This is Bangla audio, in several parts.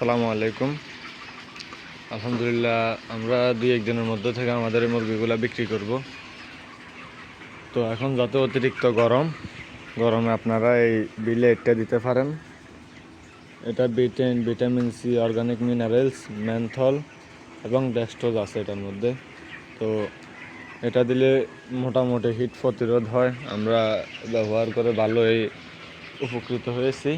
আসসালামু আলাইকুম। আলহামদুলিল্লাহ, আমরা দুই একদিনের মধ্যে থেকে আমাদের এই মুরগিগুলো বিক্রি করব। তো এখন যত অতিরিক্ত গরম, গরমে আপনারা এই বিলে এটা দিতে পারেন। এটা beaten vitamin C organic minerals menthol এবং ডেক্সট্রোজ আছে এটার মধ্যে। তো এটা দিলে মোটামুটি হিট প্রতিরোধ হয়। আমরা ব্যবহার করে ভালোই উপকৃত হয়েছি।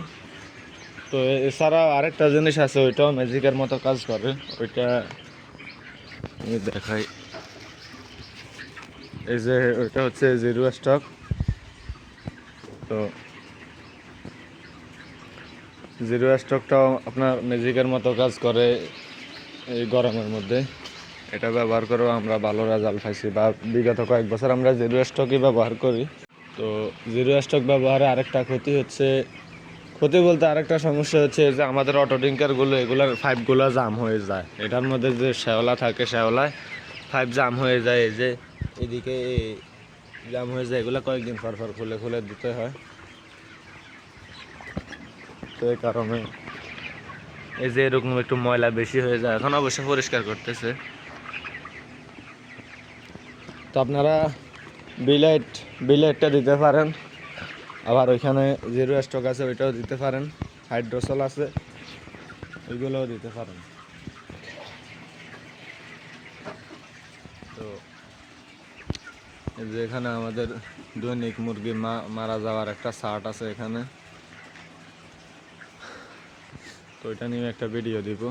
তো এছাড়া আরেকটা জিনিস আছে, ওইটাও ম্যাজিকের মতো কাজ করে। ওইটা দেখাই। এই যে, ওইটা হচ্ছে জিরো স্টক তো জিরো স্টকটাও আপনার ম্যাজিকের মতো কাজ করে এই গরমের মধ্যে। এটা ব্যবহার করেও আমরা ভালো রেজাল্ট পাইছি। বা বিগত কয়েক বছর আমরা জিরো স্টকই ব্যবহার করি। তো জিরো স্টক ব্যবহারে আরেকটা ক্ষতি হচ্ছে ক্ষতি বলতে আরেকটা সমস্যা হচ্ছে যে আমাদের অটো ডিঙ্কারগুলো এগুলোর পাইপগুলো জাম হয়ে যায়। এটার মধ্যে যে শ্যাওলা থাকে শ্যাওলায় পাইপ জাম হয়ে যায়, এই যে এদিকে জাম হয়ে যায়, এগুলো কয়েকদিন পর পর খুলে খুলে দিতে হয়। তো এই কারণে এই যে এরকম একটু ময়লা বেশি হয়ে যায়, এখন অবশ্য পরিষ্কার করতেছে। তো আপনারা বিলাইট বিলাইটটা দিতে পারেন। আবার ওইখানে জিরো স্টক আছে, ওইটাও দিতে পারেন। হাইড্রোসল আছে, ওইগুলোও দিতে পারেন। তো এই যে এখানে আমাদের দৈনিক মুরগি মা, মারা যাওয়ার একটা শার্ট আছে এখানে। তো ওইটা নিয়ে একটা ভিডিও দিব।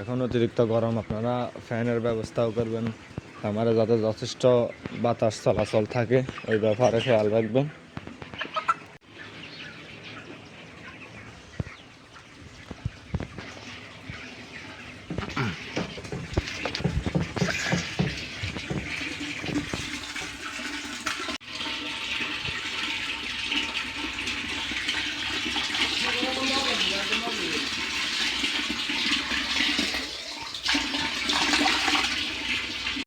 এখন অতিরিক্ত গরম, আপনারা ফ্যানের ব্যবস্থাও করবেন। আমার যাতে যথেষ্ট বাতাস চলাচল থাকে ওই ব্যাপারে খেয়াল রাখবেন।